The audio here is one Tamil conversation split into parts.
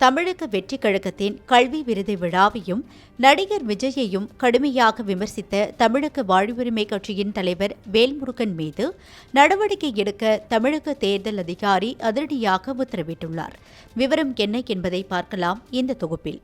தமிழக வெற்றி கழகத்தின் கல்வி விருது விழாவையும் நடிகர் விஜயையும் கடுமையாக விமர்சித்த தமிழக வாழ்வுரிமை கட்சியின் தலைவர் வேல்முருகன் மீது நடவடிக்கை எடுக்க தமிழக தேர்தல் அதிகாரி அதிரடியாக உத்தரவிட்டுள்ளார். விவரம் என்ன என்பதை பார்க்கலாம் இந்த தொகுப்பில்.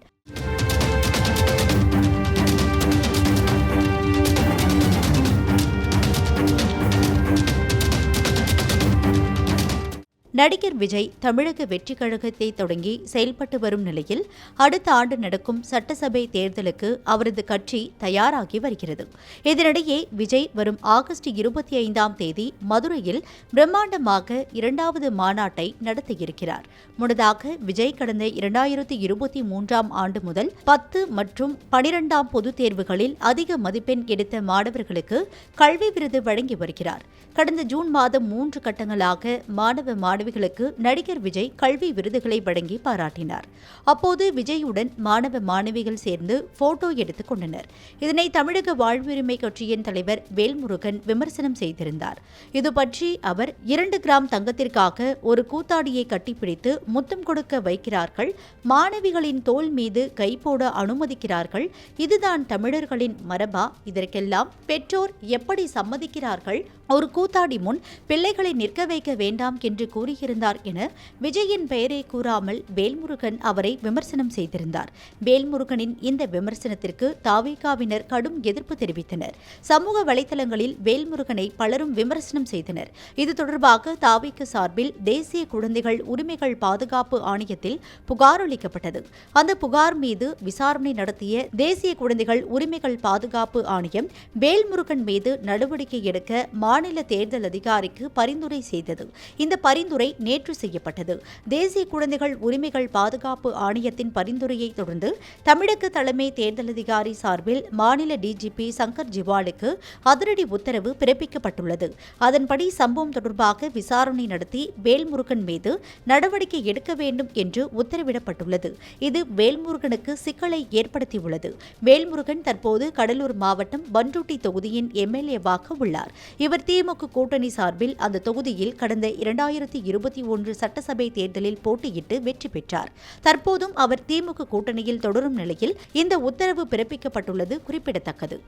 நடிகர் விஜய் தமிழக வெற்றி கழகத்தை தொடங்கி செயல்பட்டு வரும் நிலையில் அடுத்த ஆண்டு நடக்கும் சட்டசபை தேர்தலுக்கு அவரது கட்சி தயாராகி வருகிறது. இதனிடையே விஜய் வரும் ஆகஸ்ட் இருபத்தி ஐந்தாம் தேதி மதுரையில் பிரம்மாண்டமாக இரண்டாவது மாநாட்டை நடத்தியிருக்கிறார். முன்னதாக விஜய் கடந்த இரண்டாயிரத்தி இருபத்தி மூன்றாம் ஆண்டு முதல் பத்து மற்றும் பனிரெண்டாம் பொதுத் தேர்வுகளில் அதிக மதிப்பெண் எடுத்த மாணவர்களுக்கு கல்வி விருது வழங்கி வருகிறார். கடந்த ஜூன் மாதம் மூன்று கட்டங்களாக மாணவ மாணவிகளுக்கு நடிகர் விஜய் கல்வி விருதுகளை வழங்கி பாராட்டினார். அப்போது விஜயுடன் மாணவ மாணவிகள் சேர்ந்து போட்டோ எடுத்துக் கொண்டனர். இதனை தமிழக வாழ்வுரிமை கட்சியின் தலைவர் வேல்முருகன் விமர்சனம் செய்திருந்தார். இது பற்றி அவர் இரண்டு கிராம் தங்கத்திற்காக ஒரு கூத்தாடியை கட்டிப்பிடித்து முத்தம் கொடுக்க வைக்கிறார்கள் மாணவிகளின் தோல் மீது கை போட அனுமதிக்கிறார்கள் இதுதான் தமிழர்களின் மரபா இதற்கெல்லாம் பெற்றோர் எப்படி சம்மதிக்கிறார்கள் ஒரு கூத்தாடி முன் பிள்ளைகளை நிற்க வைக்க வேண்டாம் என்று கூறி கூறியிருந்தார் என விஜயின் பெயரை கூறாமல் வேல்முருகன் அவரை விமர்சனம் செய்திருந்தார். வேல்முருகனின் இந்த விமர்சனத்திற்கு தாவேகாவினர் கடும் எதிர்ப்பு தெரிவித்தனர். சமூக வலைதளங்களில் வேல்முருகனை பலரும் விமர்சனம் செய்தனர். இது தொடர்பாக தாவேக்கு சார்பில் தேசிய குழந்தைகள் உரிமைகள் பாதுகாப்பு ஆணையத்தில் புகார் அளிக்கப்பட்டது. அந்த புகார் மீது விசாரணை நடத்திய தேசிய குழந்தைகள் உரிமைகள் பாதுகாப்பு ஆணையம் வேல்முருகன் மீது நடவடிக்கை எடுக்க மாநில தேர்தல் அதிகாரிக்கு பரிந்துரை செய்தது. இந்த பரிந்துரை முறை நேற்று செய்யப்பட்டது. தேசிய குழந்தைகள் உரிமைகள் பாதுகாப்பு ஆணையத்தின் பரிந்துரையை தொடர்ந்து தமிழக தலைமை தேர்தல் அதிகாரி சார்பில் மாநில டிஜிபி சங்கர் ஜிவாலுக்கு அதிரடி உத்தரவு பிறப்பிக்கப்பட்டுள்ளது. அதன்படி சம்பவம் தொடர்பாக விசாரணை நடத்தி வேல்முருகன் மீது நடவடிக்கை எடுக்க வேண்டும் என்று உத்தரவிடப்பட்டுள்ளது. இது வேல்முருகனுக்கு சிக்கலை ஏற்படுத்தியுள்ளது. வேல்முருகன் தற்போது கடலூர் மாவட்டம் பன்ருட்டி தொகுதியின் எம்எல்ஏவாக உள்ளார். இவர் திமுக கூட்டணி சார்பில் அந்த தொகுதியில் கடந்த இரண்டாயிரத்தி இருபத்தி ஒன்று சட்டசபை தேர்தலில் போட்டியிட்டு வெற்றி பெற்றார். தற்போதும் அவர் திமுக கூட்டணியில் தொடரும் நிலையில் இந்த உத்தரவு பிறப்பிக்கப்பட்டுள்ளது குறிப்பிடத்தக்கது.